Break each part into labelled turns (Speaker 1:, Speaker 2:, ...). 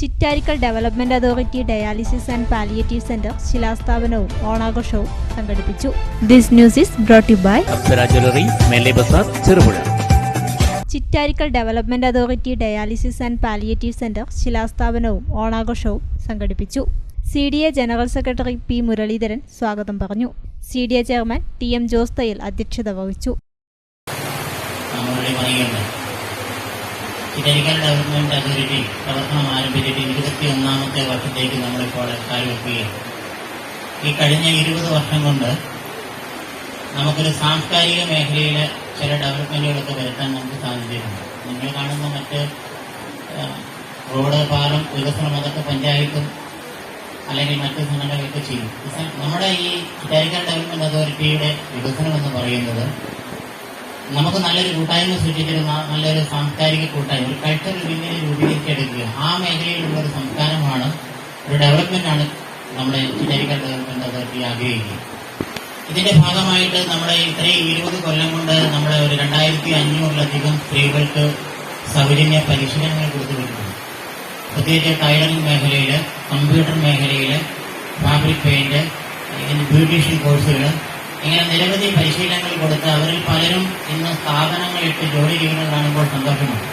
Speaker 1: Chittarikkal development authority dialysis and palliative centre ശിലാസ്ഥാപനവും ഓണാഘോഷവും സംഘടിപ്പിച്ചു. This news is brought by
Speaker 2: Cherupuzha.
Speaker 1: Chittarikkal development authority dialysis and palliative centre ശിലാസ്ഥാപനവും ഓണാഘോഷവും സംഘടിപ്പിച്ചു. C D A general secretary P Muraleedharan സ്വാഗതം പറഞ്ഞു. C D A chairman T M Jose Thayyil അധ്യക്ഷത വഹിച്ചു.
Speaker 3: ചിറ്റരിക്കൽ ഡെവലപ്മെന്റ് അതോറിറ്റി പ്രവർത്തനം ആരംഭിച്ചിട്ട് ഇരുപത്തി ഒന്നാമത്തെ വർഷത്തേക്ക് നമ്മളിപ്പോൾ കാലുവെക്കുകയാണ് ഈ കഴിഞ്ഞ ഇരുപത് വർഷം കൊണ്ട് നമുക്കൊരു സാംസ്കാരിക മേഖലയിൽ ചില ഡെവലപ്മെന്റുകളൊക്കെ വരുത്താൻ നമുക്ക് സാധിച്ചിട്ടുണ്ട്. നിങ്ങൾ കാണുന്ന മറ്റ് റോഡ് പാലം വികസനം അതൊക്കെ പഞ്ചായത്തും അല്ലെങ്കിൽ മറ്റ് സംഘടനകളൊക്കെ ചെയ്യും. നമ്മുടെ ഈ ചിറ്റാരിക്കൽ ഡെവലപ്മെന്റ് അതോറിറ്റിയുടെ വികസനം എന്ന് പറയുന്നത് നമുക്ക് നല്ലൊരു കൂട്ടായ്മ സൃഷ്ടിച്ചിരുന്ന നല്ലൊരു സാംസ്കാരിക കൂട്ടായ്മ ഒരു കൾച്ചറൽ വില്ലേജ് രൂപീകരിച്ചെടുക്കുക. ആ മേഖലയിലുള്ള ഒരു സംസ്കാരമാണ് ഒരു ഡെവലപ്മെന്റ് ആണ് നമ്മുടെ ചിറ്റരിക്കൽ ഡെവലപ്മെന്റ് അതോറിറ്റി ആഗ്രഹിക്കുന്നത് ഇതിന്റെ ഭാഗമായിട്ട് നമ്മുടെ ഇത്രയും ഇരുപത് കൊല്ലം കൊണ്ട് നമ്മുടെ ഒരു രണ്ടായിരത്തി അഞ്ഞൂറിലധികം സ്ത്രീകൾക്ക് സൗജന്യ പരിശീലനങ്ങൾ കൊടുത്തുകൊണ്ടിട്ടുണ്ട് പ്രത്യേകിച്ച് ടൈലറിംഗ് മേഖലയിൽ കമ്പ്യൂട്ടർ മേഖലയിൽ ഫാബ്രിക് പെയിന്റ് ബ്യൂട്ടീഷ്യൻ കോഴ്സുകൾ ഇങ്ങനെ നിരവധി പരിശീലനങ്ങൾ കൊടുത്ത് അവരിൽ പലരും ഇന്ന് സ്ഥാപനങ്ങളിട്ട് ജോലി ചെയ്യുന്നത് കാണുമ്പോൾ സന്തോഷമാണ്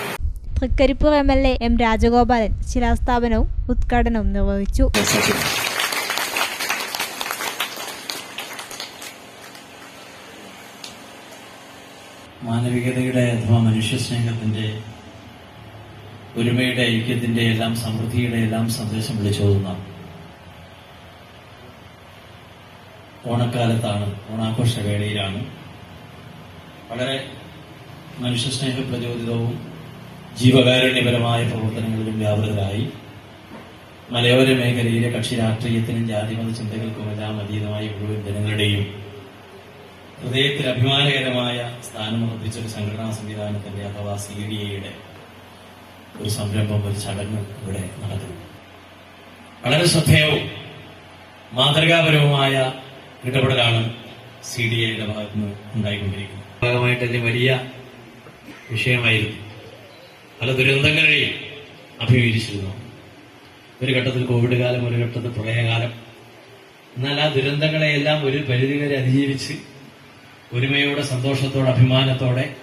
Speaker 1: Trikaripur M L A M Rajagopalan ശിലാസ്ഥാപനവും ഉദ്ഘാടനവും നിർവഹിച്ചു.
Speaker 4: മാനവികതയുടെ അഥവാ മനുഷ്യസ്നേഹത്തിന്റെ ഒരുമയുടെ ഐക്യത്തിന്റെ എല്ലാം സമൃദ്ധിയുടെ എല്ലാം സന്ദേശം വിളിച്ചോതുന്ന ഓണക്കാലത്താണ് ഓണാഘോഷ വേളയിലാണ് വളരെ മനുഷ്യസ്നേഹ പ്രചോദിതവും ജീവകാരുണ്യപരമായ പ്രവർത്തനങ്ങളിലും വ്യാപൃതരായി. മലയോര മേഖലയിലെ കക്ഷി രാഷ്ട്രീയത്തിനും ജാതിമത ചിന്തകൾക്കുമെല്ലാം അതീതമായി മുഴുവൻ ജനങ്ങളുടെയും ഹൃദയത്തിൽ അഭിമാനകരമായ സ്ഥാനമുറപ്പിച്ച ഒരു സംഘടനാ സംവിധാനത്തിന്റെ അഥവാ സി ഡി എയുടെ ഒരു സംരംഭം ഒരു ചടങ്ങ് ഇവിടെ നടക്കുന്നു. വളരെ ശ്രദ്ധേയവും മാതൃകാപരവുമായ ഇടപെടലാണ് സി ഡി എയുടെ ഭാഗത്തുനിന്ന് ഉണ്ടായിക്കൊണ്ടിരിക്കുന്നത്. ഭാഗമായിട്ട് അതിന് വലിയ വിഷയമായിരുന്നു. പല ദുരന്തങ്ങളെയും അഭിമുഖീകരിച്ചിരുന്നു. ഒരു ഘട്ടത്തിൽ കോവിഡ് കാലം ഒരു ഘട്ടത്തിൽ പ്രളയകാലം. എന്നാൽ ആ ദുരന്തങ്ങളെയെല്ലാം ഒരു പരിധിവരെ അതിജീവിച്ച് ഒരുമയോടെ സന്തോഷത്തോടെ അഭിമാനത്തോടെ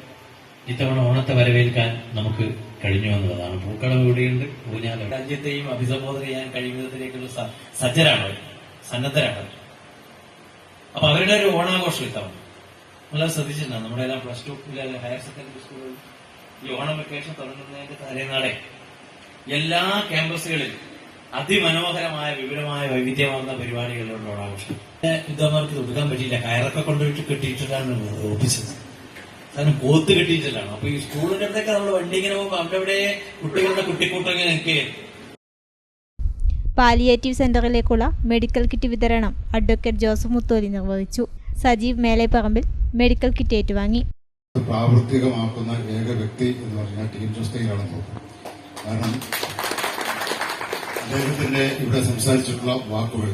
Speaker 4: ഇത്തവണ ഓണത്തെ വരവേൽക്കാൻ നമുക്ക് കഴിഞ്ഞു എന്നുള്ളതാണ്. പൂക്കളം കൂടിയുണ്ട്. ഊഞ്ഞാല രാജ്യത്തെയും അഭിസംബോധന ചെയ്യാൻ കഴിയുന്നതിലേക്കുള്ള സജ്ജരാണ് സന്നദ്ധരാണ് അപ്പൊ അവരുടെ ഒരു ഓണാഘോഷം ഇത്തവണ. നമ്മളത് ശ്രദ്ധിച്ചിട്ടുണ്ട്? നമ്മുടെ എല്ലാം പ്ലസ് ടു ഹയർ സെക്കൻഡറി സ്കൂളുകളിൽ ഈ ഓണം വെക്കേഷൻ തുടങ്ങുന്നതിന്റെ തലേനാളെ എല്ലാ ക്യാമ്പസുകളിലും അതിമനോഹരമായ വിപുലമായ വൈവിധ്യമാർന്ന പരിപാടികളിലുള്ള ഓണാഘോഷം. യുദ്ധമാർക്ക് ഒതുക്കാൻ പറ്റിയില്ല. കയറൊക്കെ കൊണ്ടുപോയിട്ട് കെട്ടിയിട്ടിട്ടാണ് ഒപ്പിച്ചത് കാരണം കോത്ത് കെട്ടിയിട്ടില്ലാണ് അപ്പൊ ഈ സ്കൂളിന്റെ അടുത്തൊക്കെ നമ്മൾ വണ്ടി ഇങ്ങനെ പോകുമ്പോൾ അവിടെ കുട്ടികളുടെ കുട്ടിക്കൂട്ടം ഇങ്ങനെ നിൽക്കുകയായിരുന്നു
Speaker 1: പാലിയേറ്റീവ് സെന്ററിലേക്കുള്ള മെഡിക്കൽ കിറ്റ് വിതരണം അഡ്വക്കേറ്റ് ജോസഫ് മുത്തോലി നിർവഹിച്ചു. സജീവ് മേലേപ്പറമ്പിൽ മെഡിക്കൽ കിറ്റ് ഏറ്റുവാങ്ങി.
Speaker 5: പ്രാവർത്തികമാക്കുന്ന ഏക വ്യക്തി എന്ന് പറഞ്ഞാൽ ടീം ജോസ്തയിലാണ് കാരണം അദ്ദേഹത്തിന്റെ ഇവിടെ സംസാരിച്ചിട്ടുള്ള വാക്കുകൾ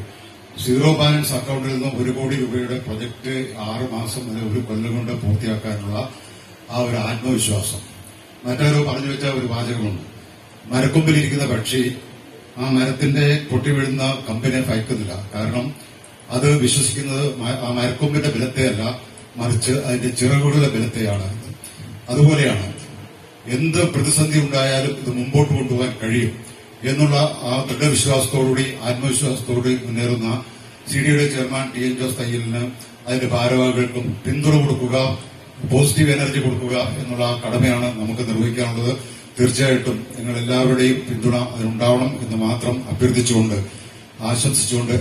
Speaker 5: സീറോ ബാലൻസ് അക്കൗണ്ടിൽ നിന്ന് ഒരു കോടി രൂപയുടെ പ്രൊജക്ട് ആറ് മാസം മുതൽ ഒരു കൊല്ലം കൊണ്ട് പൂർത്തിയാക്കാനുള്ള ആ ഒരു ആത്മവിശ്വാസം. മറ്റൊരു പറഞ്ഞു വെച്ച ഒരു വാചകമുണ്ട്. മരക്കൊമ്പിലിരിക്കുന്ന പക്ഷി ആ മരത്തിന്റെ പൊട്ടി വീഴുന്ന കമ്പിനെ ഭയക്കുന്നില്ല. കാരണം അത് വിശ്വസിക്കുന്നത് ആ മരക്കൊമ്പിന്റെ ബലത്തെയല്ല മറിച്ച് അതിന്റെ ചിറകുകളുടെ ബലത്തെയാണ്. അതുപോലെയാണ് എന്ത് പ്രതിസന്ധി ഉണ്ടായാലും ഇത് മുമ്പോട്ട് കൊണ്ടുപോകാൻ കഴിയും എന്നുള്ള ആ ദൃഢവിശ്വാസത്തോടുകൂടി ആത്മവിശ്വാസത്തോടുകൂടി മുന്നേറുന്ന സി ഡിയുടെ ചെയർമാൻ ടി എൻ ജോസ് തയ്യലിന് അതിന്റെ ഭാരവാഹികൾക്കും പിന്തുണ കൊടുക്കുക പോസിറ്റീവ് എനർജി കൊടുക്കുക എന്നുള്ള കടമയാണ് നമുക്ക് നിർവഹിക്കാനുള്ളത്. തീർച്ചയായിട്ടും നിങ്ങൾ എല്ലാവരുടെയും പിന്തുണ അതിനുണ്ടാവണം എന്ന് മാത്രം അഭ്യർത്ഥിച്ചുകൊണ്ട് ആശംസിച്ചുകൊണ്ട്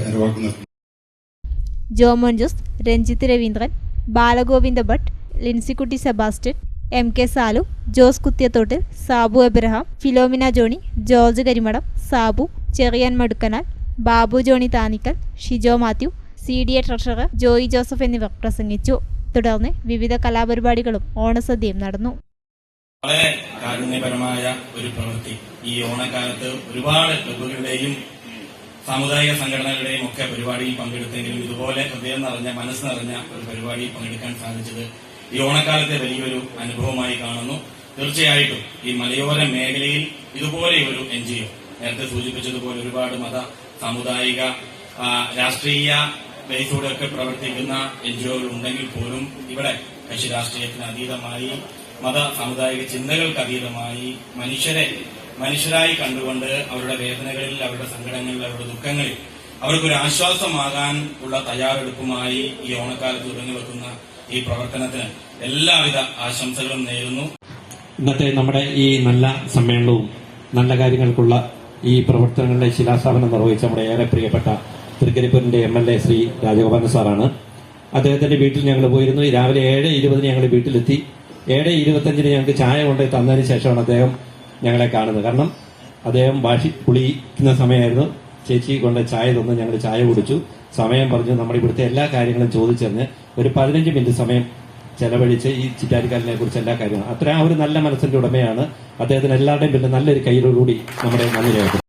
Speaker 1: Jomon Jose Ranjith Raveendran Balagovinda Bhat Lincykutty Sebastian M K Salu Jose Kuthiyathottil Sabu Abraham Philomina Johny George Karimadam Sabu Cherian Madukkanal Babu Johny Thanikkal Shijo Mathew C D A treasurer Joy Joseph എന്നിവർ പ്രസംഗിച്ചു. തുടർന്ന് വിവിധ കലാപരിപാടികളും ഓണസദ്യയും നടന്നു.
Speaker 6: വളരെ കാരുണ്യപരമായ ഒരു പ്രവൃത്തി. ഈ ഓണക്കാലത്ത് ഒരുപാട് ക്ലബുകളുടെയും സാമുദായിക സംഘടനകളുടെയും ഒക്കെ പരിപാടിയിൽ പങ്കെടുത്തെങ്കിലും ഇതുപോലെ ഹൃദയം നിറഞ്ഞ മനസ്സ് നിറഞ്ഞ ഒരു പരിപാടിയിൽ പങ്കെടുക്കാൻ സാധിച്ചത് ഈ ഓണക്കാലത്തെ വലിയൊരു അനുഭവമായി കാണുന്നു. തീർച്ചയായിട്ടും ഈ മലയോര മേഖലയിൽ ഇതുപോലെയൊരു എൻ ജി ഒ നേരത്തെ സൂചിപ്പിച്ചതുപോലെ ഒരുപാട് മത സാമുദായിക രാഷ്ട്രീയ ബേസോടെയൊക്കെ പ്രവർത്തിക്കുന്ന എൻ ജി ഒകൾ ഉണ്ടെങ്കിൽ പോലും ഇവിടെ കക്ഷി രാഷ്ട്രീയത്തിന് അതീതമായി മത സാമുദായിക ചിന്തകൾക്ക് അതീതമായി മനുഷ്യരെ മനുഷ്യരായി കണ്ടുകൊണ്ട് അവരുടെ വേദനകളിൽ അവരുടെ സങ്കടങ്ങളിൽ അവരുടെ ദുഃഖങ്ങളിൽ അവർക്കൊരു ആശ്വാസമാകാൻ ഉള്ള തയ്യാറെടുപ്പുമായി ഈ ഓണക്കാലത്ത് തുടങ്ങി വെക്കുന്ന ഈ പ്രവർത്തനത്തിന് എല്ലാവിധ ആശംസകളും നേരുന്നു.
Speaker 7: ഇന്നത്തെ നമ്മുടെ ഈ നല്ല സമ്മേളനവും നല്ല കാര്യങ്ങൾക്കുള്ള ഈ പ്രവർത്തനങ്ങളുടെ ശിലാസ്ഥാപനം നിർവഹിച്ച നമ്മുടെ ഏറെ പ്രിയപ്പെട്ട തൃക്കരിപ്പൂരിന്റെ M L A Shri Rajagopalan സാറാണ്. അദ്ദേഹത്തിന്റെ വീട്ടിൽ ഞങ്ങൾ പോയിരുന്നു. രാവിലെ ഏഴ് ഇരുപതിന് ഞങ്ങൾ വീട്ടിലെത്തി. ഏഴ് ഇരുപത്തഞ്ചിന് ഞങ്ങൾക്ക് ചായ കൊണ്ട് തന്നതിന് ശേഷമാണ് അദ്ദേഹം ഞങ്ങളെ കാണുന്നത്. കാരണം അദ്ദേഹം ഭാഷി കുളിക്കുന്ന സമയമായിരുന്നു. ചേച്ചി കൊണ്ട് ചായ തന്നു ഞങ്ങൾ ചായ കുടിച്ചു. സമയം പറഞ്ഞു നമ്മുടെ ഇവിടുത്തെ എല്ലാ കാര്യങ്ങളും ചോദിച്ചറിഞ്ഞ് ഒരു പതിനഞ്ച് മിനിറ്റ് സമയം ചെലവഴിച്ച് ഈ ചിറ്റാരിക്കാലിനെ കുറിച്ച് എല്ലാ കാര്യങ്ങളും. അത്ര ആ ഒരു നല്ല മനസ്സിന്റെ ഉടമയാണ്. അദ്ദേഹത്തിന് എല്ലാവരുടെയും പിന്നെ നല്ലൊരു കയ്യിലോടുകൂടി നമ്മുടെ നന്ദി രേഖപ്പെടുത്തുന്നു